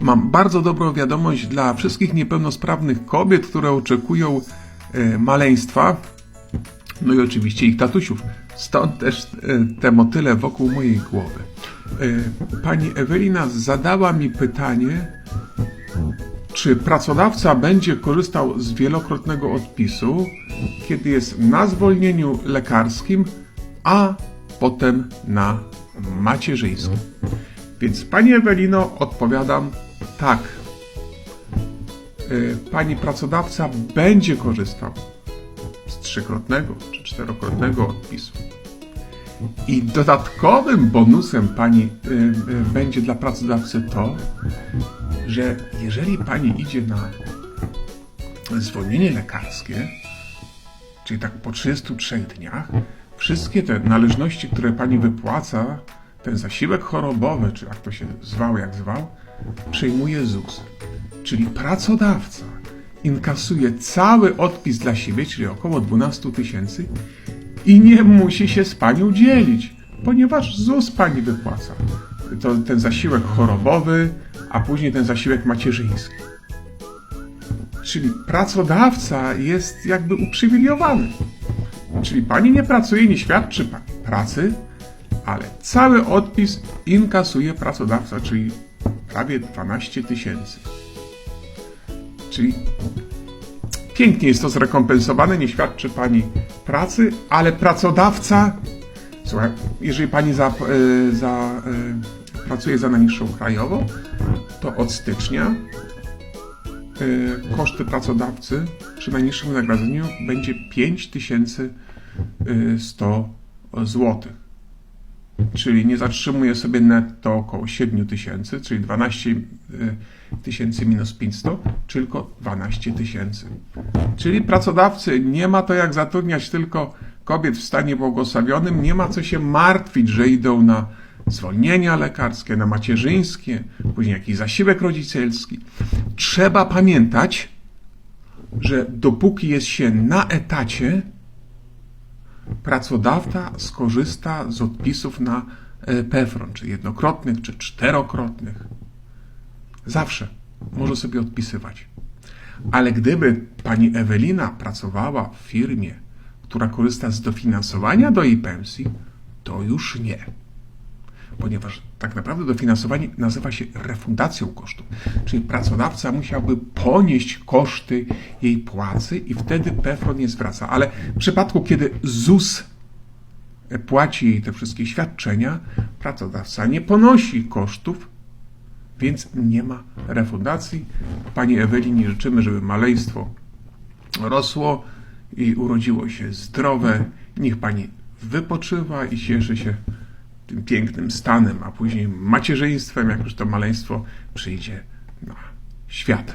Mam bardzo dobrą wiadomość dla wszystkich niepełnosprawnych kobiet, które oczekują e, maleństwa. No i oczywiście ich tatusiów. Stąd też e, te motyle wokół mojej głowy. E, Pani Ewelina zadała mi pytanie, czy pracodawca będzie korzystał z wielokrotnego odpisu, kiedy jest na zwolnieniu lekarskim, a potem na macierzyńskim? Więc Pani Ewelino odpowiadam tak. Y, Pani pracodawca będzie korzystał z trzykrotnego czy czterokrotnego odpisu. I dodatkowym bonusem pani y, y, będzie dla pracodawcy to, że jeżeli pani idzie na zwolnienie lekarskie, czyli tak po 33 dniach, wszystkie te należności, które pani wypłaca, ten zasiłek chorobowy, czy jak to się zwał, jak zwał, przejmuje ZUS. Czyli pracodawca inkasuje cały odpis dla siebie, czyli około 12 tysięcy i nie musi się z panią dzielić, ponieważ ZUS pani wypłaca. To ten zasiłek chorobowy, a później ten zasiłek macierzyński. Czyli pracodawca jest jakby uprzywilejowany. Czyli pani nie pracuje, nie świadczy pracy, ale cały odpis inkasuje pracodawca, czyli prawie 12 tysięcy. Czyli pięknie jest to zrekompensowane, nie świadczy pani pracy, ale pracodawca, słuchaj, jeżeli pani za, y, za, y, pracuje za najniższą krajową, to od stycznia y, koszty pracodawcy przy najniższym wynagrodzeniu będzie 5100 zł. Czyli nie zatrzymuje sobie netto około 7 tysięcy, czyli 12 y, tysięcy minus 500, tylko 12 tysięcy. Czyli pracodawcy nie ma to jak zatrudniać tylko kobiet w stanie błogosławionym, nie ma co się martwić, że idą na zwolnienia lekarskie, na macierzyńskie, później jakiś zasiłek rodzicielski. Trzeba pamiętać, że dopóki jest się na etacie, pracodawca skorzysta z odpisów na e, PEFRON, czy jednokrotnych, czy czterokrotnych. Zawsze może sobie odpisywać. Ale gdyby pani Ewelina pracowała w firmie, która korzysta z dofinansowania do jej pensji, to już nie. Ponieważ tak naprawdę dofinansowanie nazywa się refundacją kosztów. Czyli pracodawca musiałby ponieść koszty jej płacy i wtedy PFRON nie zwraca. Ale w przypadku, kiedy ZUS płaci jej te wszystkie świadczenia, pracodawca nie ponosi kosztów, więc nie ma refundacji. Pani Ewelinie życzymy, żeby maleństwo rosło i urodziło się zdrowe. Niech pani wypoczywa i cieszy się tym pięknym stanem, a później macierzyństwem, jak już to maleństwo przyjdzie na świat.